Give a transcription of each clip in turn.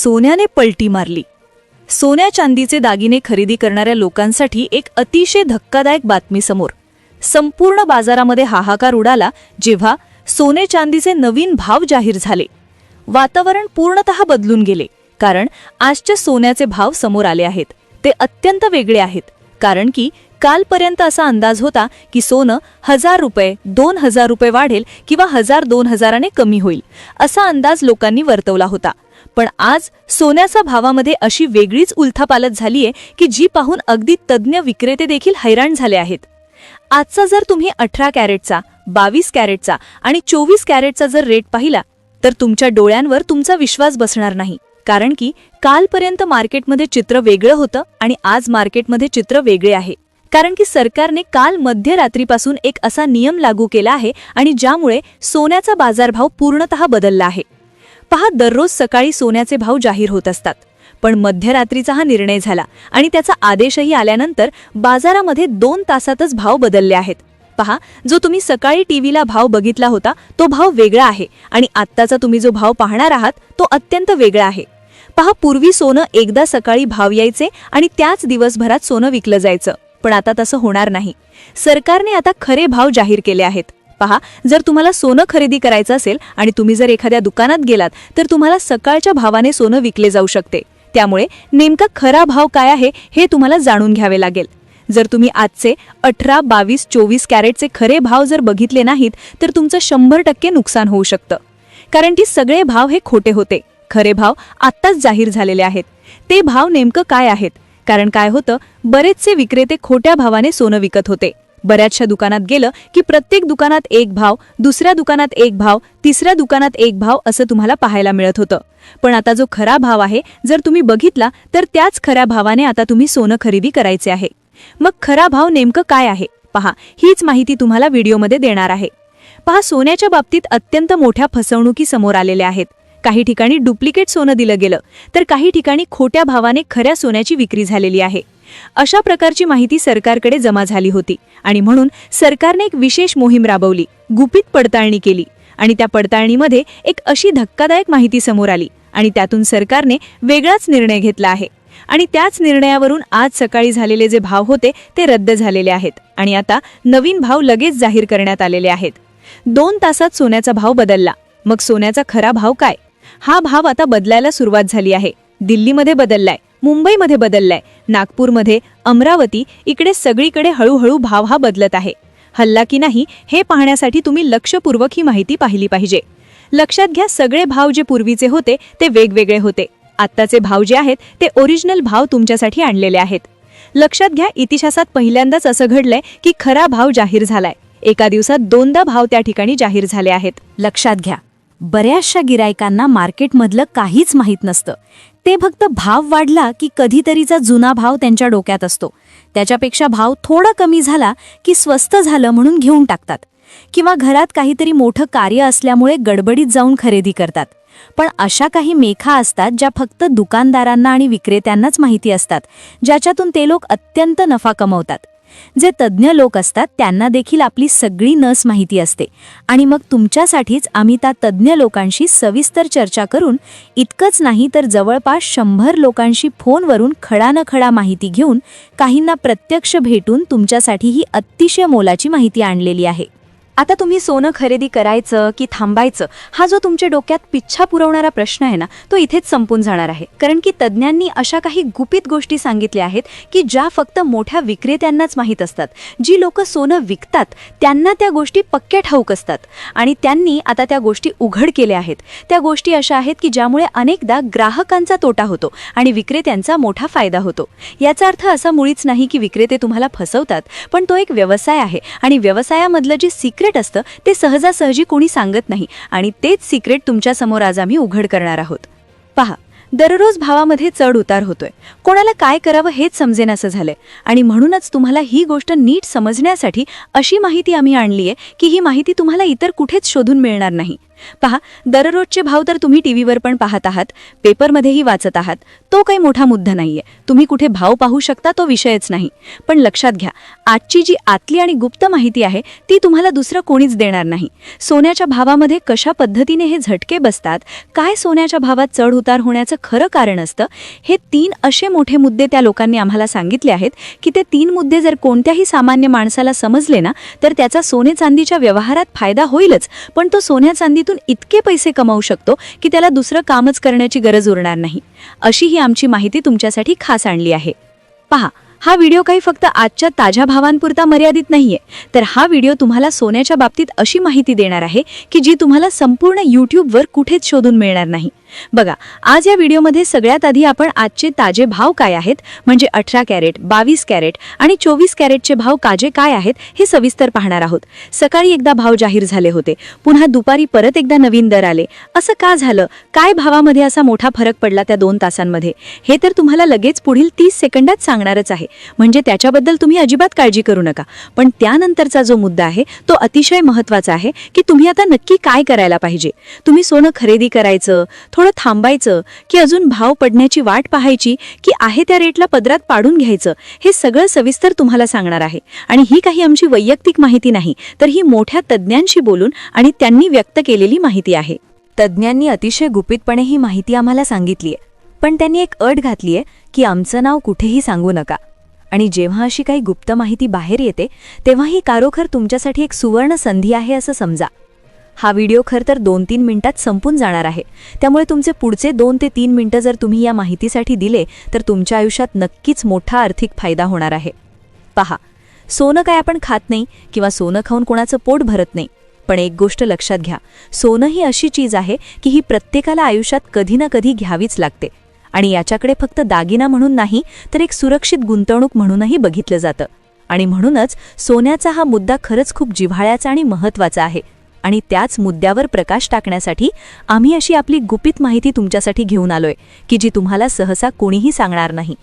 सोन्याने पलटी मारली. सोन्या चांदीचे दागिने खरेदी करणाऱ्या लोकांसाठी एक अतिशय धक्कादायक बातमी समोर. संपूर्ण बाजारामध्ये हाहाकार उडाला जेव्हा सोने चांदीचे नवीन भाव जाहीर झाले. वातावरण पूर्णतः बदलून गेले कारण आजचे सोन्याचे भाव समोर आले आहेत. ते अत्यंत वेगळे आहेत कारण की कालपर्यंत असा अंदाज होता की सोनं हजार रुपये दोन हजार रुपये वाढेल किंवा हजार दोन हजाराने कमी होईल असा अंदाज लोकांनी वर्तवला होता. पण आज सोन्याच्या भावामध्ये अशी वेगळीच उलथापालत झालीये की जी पाहून अगदी तज्ज्ञ विक्रेते देखील हैराण झाले आहेत. आजचा जर तुम्ही अठरा कॅरेटचा बावीस कॅरेटचा आणि चोवीस कॅरेटचा जर रेट पाहिला तर तुमच्या डोळ्यांवर तुमचा विश्वास बसणार नाही. कारण की कालपर्यंत मार्केटमध्ये चित्र वेगळं होतं आणि आज मार्केटमध्ये चित्र वेगळे आहे. कारण की सरकारने काल मध्यरात्रीपासून एक असा नियम लागू केला आहे आणि ज्यामुळे सोन्याचा बाजारभाव पूर्णतः बदलला आहे. पहा दररोज सकाळी सोन्याचे भाव जाहीर होत असतात. पण मध्यरात्रीचा हा निर्णय झाला आणि त्याचा आदेशही आल्यानंतर बाजारामध्ये दोन तासातच भाव बदलले आहेत. पहा जो तुम्ही सकाळी टीव्हीला भाव बघितला होता तो भाव वेगळा आहे आणि आत्ताचा तुम्ही जो भाव पाहणार आहात तो अत्यंत वेगळा आहे. पहा पूर्वी सोनं एकदा सकाळी भाव यायचे आणि त्याच दिवसभरात सोनं विकलं जायचं. पण आता तसं होणार नाही. सरकारने आता खरे भाव जाहीर केले आहेत. पहा जर तुम्हाला सोनं खरेदी करायचं असेल आणि तुम्ही जर एखाद्या दुकानात गेलात तर तुम्हाला सकाळच्या भावाने सोनं विकले जाऊ शकते. त्यामुळे नेमका खरा भाव काय आहे हे तुम्हाला जाणून घ्यावे लागेल. जर तुम्ही आजचे अठरा बावीस चोवीस कॅरेटचे खरे भाव जर बघितले नाहीत तर तुमचं शंभर टक्के नुकसान होऊ शकतं. कारण की सगळे भाव हे खोटे होते. खरे भाव आत्ताच जाहीर झालेले आहेत. ते भाव नेमकं काय आहेत? कारण काय होतं बरेचसे विक्रेते खोट्या भावाने सोनं विकत होते. बऱ्याचशा दुकानात गेलं की प्रत्येक दुकानात एक भाव दुसऱ्या दुकानात एक भाव तिसऱ्या दुकानात एक भाव असं तुम्हाला पाहायला मिळत होतं. पण आता जो खरा भाव आहे जर तुम्ही बघितला तर त्याच खऱ्या भावाने आता तुम्ही सोनं खरेदी करायचे आहे. मग खरा भाव नेमकं काय आहे? पहा हीच माहिती तुम्हाला व्हिडिओमध्ये देणार आहे. पहा सोन्याच्या बाबतीत अत्यंत मोठ्या फसवणुकी समोर आलेल्या आहेत. काही ठिकाणी डुप्लिकेट सोनं दिलं गेलं तर काही ठिकाणी खोट्या भावाने खऱ्या सोन्याची विक्री झालेली आहे. अशा प्रकारची माहिती सरकारकडे जमा झाली होती आणि म्हणून सरकारने एक विशेष मोहीम राबवली गुपित पडताळणी केली आणि त्या पडताळणीमध्ये एक अशी धक्कादायक माहिती समोर आली आणि त्यातून सरकारने वेगळाच निर्णय घेतला आहे. आणि त्याच निर्णयावरून आज सकाळी झालेले जे भाव होते ते रद्द झालेले आहेत आणि आता नवीन भाव लगेच जाहीर करण्यात आलेले आहेत. दोन तासात सोन्याचा भाव बदलला. मग सोन्याचा खरा भाव काय? हा भाव आता बदलायला सुरुवात झाली आहे. दिल्लीमध्ये बदललाय. मुंबईमध्ये बदललाय. नागपूरमध्ये अमरावती इकडे सगळीकडे हळूहळू भाव हा बदलत आहे. हल्ला की नाही हे पाहण्यासाठी तुम्ही लक्षपूर्वक ही माहिती पाहिली पाहिजे. लक्षात घ्या सगळे भाव जे पूर्वीचे होते ते वेगवेगळे होते. आत्ताचे भाव जे आहेत ते ओरिजिनल भाव तुमच्यासाठी आणलेले आहेत. लक्षात घ्या इतिहासात पहिल्यांदाच असं घडलंय की खरा भाव जाहीर झालाय. एका दिवसात दोनदा भाव त्या ठिकाणी जाहीर झाले आहेत. लक्षात घ्या बऱ्याचशा गिरायकांना मार्केटमधलं काहीच माहीत नसतं. ते फक्त भाव वाढला की कधीतरीचा जुना भाव त्यांच्या डोक्यात असतो. त्याच्यापेक्षा भाव थोडा कमी झाला की स्वस्त झालं म्हणून घेऊन टाकतात. किंवा घरात काहीतरी मोठं कार्य असल्यामुळे गडबडीत जाऊन खरेदी करतात. पण अशा काही मेखा असतात ज्या फक्त दुकानदारांना आणि विक्रेत्यांनाच माहिती असतात ज्याच्यातून ते लोक अत्यंत नफा कमवतात. जे तज्ज्ञ लोक असतात त्यांना देखील आपली सगळी नस माहिती असते. आणि मग तुमच्यासाठीच आम्ही त्या तज्ज्ञ लोकांशी सविस्तर चर्चा करून इतकंच नाही तर जवळपास शंभर लोकांशी फोनवरून खडा न खडा माहिती घेऊन काहींना प्रत्यक्ष भेटून तुमच्यासाठी ही अतिशय मोलाची माहिती आणलेली आहे. आता तुम्ही सोनं खरेदी करायचं की थांबायचं हा जो तुमच्या डोक्यात पिच्छा पुरवणारा प्रश्न आहे ना तो इथेच संपून जाणार आहे. कारण की तज्ज्ञांनी अशा काही गुपित गोष्टी सांगितल्या आहेत की ज्या फक्त मोठ्या विक्रेत्यांनाच माहीत असतात. जी लोक सोनं विकतात त्यांना त्या गोष्टी पक्क्या ठाऊक असतात. आणि त्यांनी आता त्या गोष्टी उघड केल्या आहेत. त्या गोष्टी अशा आहेत की ज्यामुळे अनेकदा ग्राहकांचा तोटा होतो आणि विक्रेत्यांचा मोठा फायदा होतो. याचा अर्थ असा मुळीच नाही की विक्रेते तुम्हाला फसवतात पण तो एक व्यवसाय आहे. आणि व्यवसायामधलं जे सिक्रेट असतं ते सहजासहजी कोणी सांगत नाही. आणि तेच सिक्रेट तुमच्यासमोर आज आम्ही उघड करणार आहोत. पहा दररोज भावामध्ये चढ उतार होतोय. कोणाला काय करावं हेच समजेन असं झालंय. आणि म्हणूनच तुम्हाला ही गोष्ट नीट समजण्यासाठी अशी माहिती आम्ही आणली आहे की ही माहिती तुम्हाला इतर कुठेच शोधून मिळणार नाही. पहा दररोजचे भाव तर तुम्ही टीव्हीवर पण पाहत आहात पेपरमध्येही वाचत आहात. तो काही मोठा मुद्दा नाहीये. तुम्ही कुठे भाव पाहू शकता तो विषयच नाही. पण लक्षात घ्या आजची जी आतली आणि गुप्त माहिती आहे ती तुम्हाला दुसरं कोणीच देणार नाही. सोन्याच्या भावामध्ये कशा पद्धतीने हे झटके बसतात काय सोन्याच्या भावात चढ उतार होण्याचं खरं कारण असतं हे तीन असे मोठे मुद्दे त्या लोकांनी आम्हाला सांगितले आहेत की ते तीन मुद्दे जर कोणत्याही सामान्य माणसाला समजले ना तर त्याचा सोने चांदीच्या व्यवहारात फायदा होईलच. पण तो सोन्या त्यातून इतके पैसे कमावू शकतो की त्याला दुसरं कामच करण्याची गरज उरणार नाही. अशी ही आमची माहिती तुमच्यासाठी खास आणली आहे. पहा हा व्हिडिओ काही फक्त आजच्या ताज्या भावांपुरता मर्यादित नाहीये तर हा व्हिडिओ तुम्हाला सोन्याच्या बाबतीत अशी माहिती देणार आहे की जी तुम्हाला संपूर्ण यूट्यूबवर कुठेच शोधून मिळणार नाही. बघा आज या व्हिडिओमध्ये सगळ्यात आधी आपण आजचे ताजे भाव काय आहेत? म्हणजे अठरा कॅरेट बावीस कॅरेट आणि चोवीस कॅरेटचे भाव काजे काय आहेत हे सविस्तर पाहणार आहोत. सकाळी एकदा भाव जाहीर झाले होते. पुन्हा दुपारी परत एकदा नवीन दर आले. असं का झालं? काय भावामध्ये असा मोठा फरक पडला त्या दोन तासांमध्ये? हे तर तुम्हाला लगेच पुढील तीस सेकंदात सांगणारच आहे. म्हणजे त्याच्याबद्दल तुम्ही अजिबात काळजी करू नका. पण त्यानंतरचा जो मुद्दा आहे तो अतिशय महत्त्वाचा आहे की तुम्ही आता नक्की काय करायला पाहिजे? तुम्ही सोनं खरेदी करायचं थोडं थांबायचं की अजून भाव पडण्याची वाट पाहायची की आहे त्या रेटला पदरात पाडून घ्यायचं हे सगळं सविस्तर तुम्हाला सांगणार आहे. आणि ही काही आमची वैयक्तिक माहिती नाही तर ही मोठ्या तज्ज्ञांशी बोलून आणि त्यांनी व्यक्त केलेली माहिती आहे. तज्ज्ञांनी अतिशय गुपितपणे ही माहिती आम्हाला सांगितलीय. पण त्यांनी एक अट घातलीय की आमचं नाव कुठेही सांगू नका. आणि जेव्हा अशी काही गुप्त माहिती बाहेर येते तेव्हा ही कारोखर तुमच्यासाठी एक सुवर्ण संधी आहे असं समजा. हा व्हिडिओ खर तर दोन तीन मिनिटात संपून जाणार आहे. त्यामुळे तुमचे पुढचे दोन ते तीन मिनिटं जर तुम्ही या माहितीसाठी दिले तर तुमच्या आयुष्यात नक्कीच मोठा आर्थिक फायदा होणार आहे. पहा सोनं काय आपण खात नाही किंवा सोनं खाऊन कोणाचं पोट भरत नाही? पण एक गोष्ट लक्षात घ्या सोनं ही अशी चीज आहे की ही प्रत्येकाला आयुष्यात कधी ना कधी घ्यावीच लागते. आणि याच्याकडे फक्त दागिना म्हणून नाही तर एक सुरक्षित गुंतवणूक म्हणूनही बघितलं जातं. आणि म्हणूनच सोन्याचा हा मुद्दा खरंच खूप जिव्हाळ्याचा आणि महत्त्वाचा आहे. आणि त्याच मुद्द्यावर प्रकाश टाकण्यासाठी आम्ही अशी आपली गुपित माहिती तुमच्यासाठी घेऊन आलोय की जी तुम्हाला सहसा कोणीही सांगणार नाही.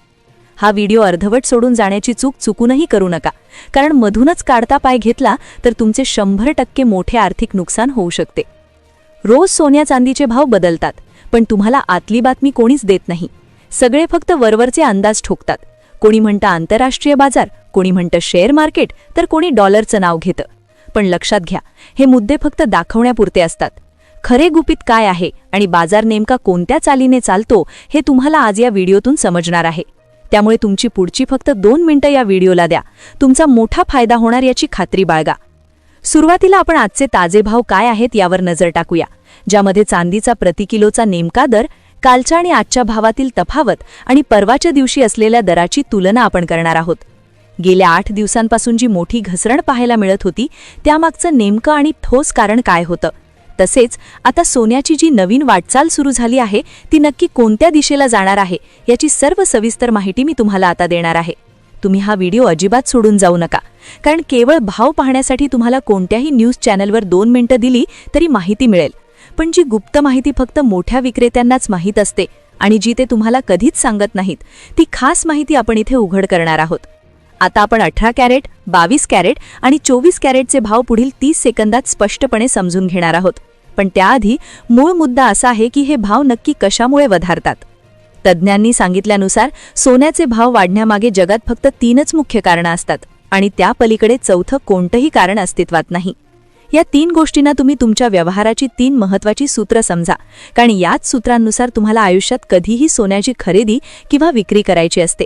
हा व्हिडिओ अर्धवट सोडून जाण्याची चूक चुकूनही करू नका कारण मधूनच काढता पाय घेतला तर तुमचे शंभर टक्के मोठे आर्थिक नुकसान होऊ शकते. रोज सोन्या चांदीचे भाव बदलतात पण तुम्हाला आतली बातमी कोणीच देत नाही. सगळे फक्त वरवरचे अंदाज ठोकतात. कोणी म्हणतं आंतरराष्ट्रीय बाजार कोणी म्हणतं शेअर मार्केट तर कोणी डॉलरचं नाव घेतं. पण लक्षात घ्या. हे मुद्दे फक्त दाखवण्यापुरते असतात. खरे गुपित काय आहे आणि बाजार नेमका कोणत्या चालीने चालतो हे तुम्हाला आज या व्हिडिओतून समजणार आहे. त्यामुळे तुमची पुढची फक्त दोन मिनिटं या व्हिडिओला द्या. तुमचा मोठा फायदा होणार याची खात्री बाळगा. सुरुवातीला आपण आजचे ताजे भाव काय आहेत यावर नजर टाकूया ज्यामध्ये चांदीचा प्रति किलोचा नेमका दर कालच्या आणि आजच्या भावातील तफावत आणि परवाच्या दिवशी असलेल्या दराची तुलना आपण करणार आहोत. गेल्या आठ दिवसांपासून जी मोठी घसरण पाहायला मिळत होती त्यामागचं नेमकं आणि ठोस कारण काय होतं? तसेच आता सोन्याची जी नवीन वाटचाल सुरू झाली आहे ती नक्की कोणत्या दिशेला जाणार आहे याची सर्व सविस्तर माहिती मी तुम्हाला आता देणार आहे. तुम्ही हा व्हिडिओ अजिबात सोडून जाऊ नका. कारण केवळ भाव पाहण्यासाठी तुम्हाला कोणत्याही न्यूज चॅनलवर दोन मिनिटं दिली तरी माहिती मिळेल. पण जी गुप्त माहिती फक्त मोठ्या विक्रेत्यांनाच माहीत असते आणि जी ते तुम्हाला कधीच सांगत नाहीत ती खास माहिती आपण इथे उघड करणार आहोत. आता आपण अठरा कॅरेट बावीस कॅरेट आणि चोवीस कॅरेटचे भाव पुढील तीस सेकंदात स्पष्टपणे समजून घेणार आहोत. पण त्याआधी मूळ मुद्दा असा आहे की हे भाव नक्की कशामुळे वधारतात? तज्ज्ञांनी सांगितल्यानुसार सोन्याचे भाव वाढण्यामागे जगात फक्त तीनच मुख्य कारणं असतात आणि त्या पलीकडे चौथं कोणतंही कारण अस्तित्वात नाही. या तीन गोष्टींना तुम्ही तुमच्या व्यवहाराची तीन महत्वाची सूत्र समजा कारण याच सूत्रांनुसार तुम्हाला आयुष्यात कधीही सोन्याची खरेदी किंवा विक्री करायची असते.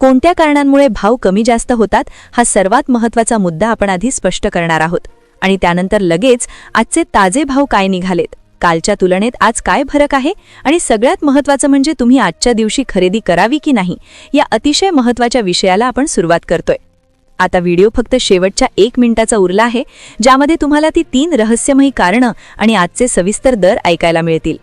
कोणत्या कारणांमुळे भाव कमी जास्त होतात हा सर्वात महत्त्वाचा मुद्दा आपण आधी स्पष्ट करणार आहोत. आणि त्यानंतर लगेच आजचे ताजे भाव काय निघालेत? कालच्या तुलनेत आज काय फरक आहे? आणि सगळ्यात महत्वाचं म्हणजे तुम्ही आजच्या दिवशी खरेदी करावी की नाही? या अतिशय महत्त्वाच्या विषयाला आपण सुरुवात करतोय. आता व्हिडिओ फक्त शेवटच्या एक मिनिटाचा उरला आहे ज्यामध्ये तुम्हाला ती तीन रहस्यमयी कारणं आणि आजचे सविस्तर दर ऐकायला मिळतील.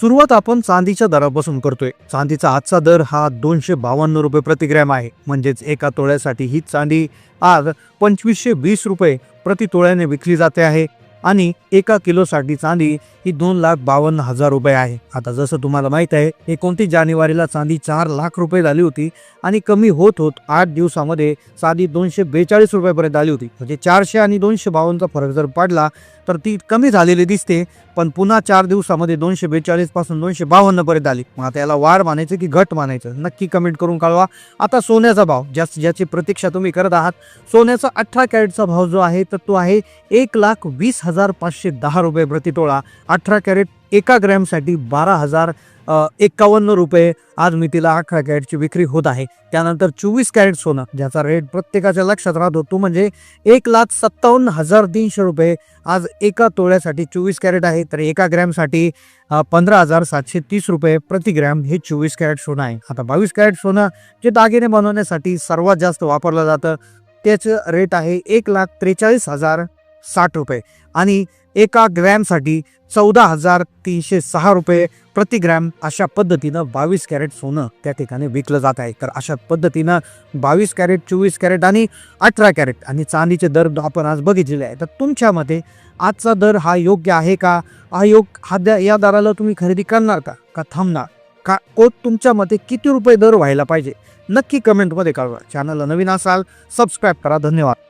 सुरुवात आपण चांदीच्या दरापासून करतोय. चांदीचा आजचा दर हा दोनशे बावन्न रुपये प्रतिग्रॅम आहे. म्हणजेच एका तोळ्यासाठी ही चांदी आज पंचवीसशे वीस रुपये प्रति तोळ्याने विकली जाते आहे. आणि एका किलोसाठी चांदी ही दोन लाख बावन्न हजार रुपये आहे. आता जसं तुम्हाला माहीत आहे एकोणतीस जानेवारीला चांदी चार लाख रुपये झाली होती आणि कमी होत होत आठ दिवसामध्ये चांदी दोनशे बेचाळीस रुपयापर्यंत आली होती. म्हणजे चारशे आणि दोनशे बावन्नचा फरक जर पडला तर ती कमी झालेली दिसते पण पुन्हा चार दिवसामध्ये दोनशे बेचाळीसपासून दोनशे बावन्न पर्यंत आली. मग आता याला वाढ मानायचं की घट मानायचं? नक्की कमेंट करून कळवा. आता सोन्याचा भाव ज्या ज्याची प्रतीक्षा तुम्ही करत आहात सोन्याचा अठरा कॅरेटचा भाव जो आहे तर तो आहे एक लाख वीस हजार हजार पाचशे दहा रुपये प्रतितोळा अठरा कॅरेट एका ग्रॅमसाठी बारा हजार एकावन्न रुपये. आज मी तिला अठरा कॅरेटची विक्री होत आहे. त्यानंतर चोवीस कॅरेट सोनं ज्याचा रेट प्रत्येकाच्या लक्षात राहतो. तो म्हणजे एक लाख सत्तावन्न हजार तीनशे रुपये. आज एका तोळ्यासाठी चोवीस कॅरेट आहे तर एका ग्रॅमसाठी पंधरा हजार सातशे तीस रुपये प्रति ग्रॅम हे चोवीस कॅरेट सोनं आहे. आता बावीस कॅरेट सोनं जे दागिने बनवण्यासाठी सर्वात जास्त वापरलं जातं त्याचं रेट आहे एक लाख त्रेचाळीस हजार साठ रुपये. आणि एका ग्रॅमसाठी चौदा हजार तीनशे सहा रुपये प्रति ग्रॅम अशा पद्धतीनं बावीस कॅरेट सोनं त्या ठिकाणी विकलं जात आहे. तर अशा पद्धतीनं बावीस कॅरेट चोवीस कॅरेट आणि अठरा कॅरेट आणि चांदीचे दर आपण आज बघितलेले आहे तर तुमच्या मते आजचा दर हा योग्य आहे का? हा योग हा द्या या दराला तुम्ही खरेदी करणार का? का थांबणार? का को तुमच्या मते किती रुपये दर व्हायला पाहिजे? नक्की कमेंटमध्ये कळवा. चॅनलला नवीन असाल सबस्क्राईब करा. धन्यवाद.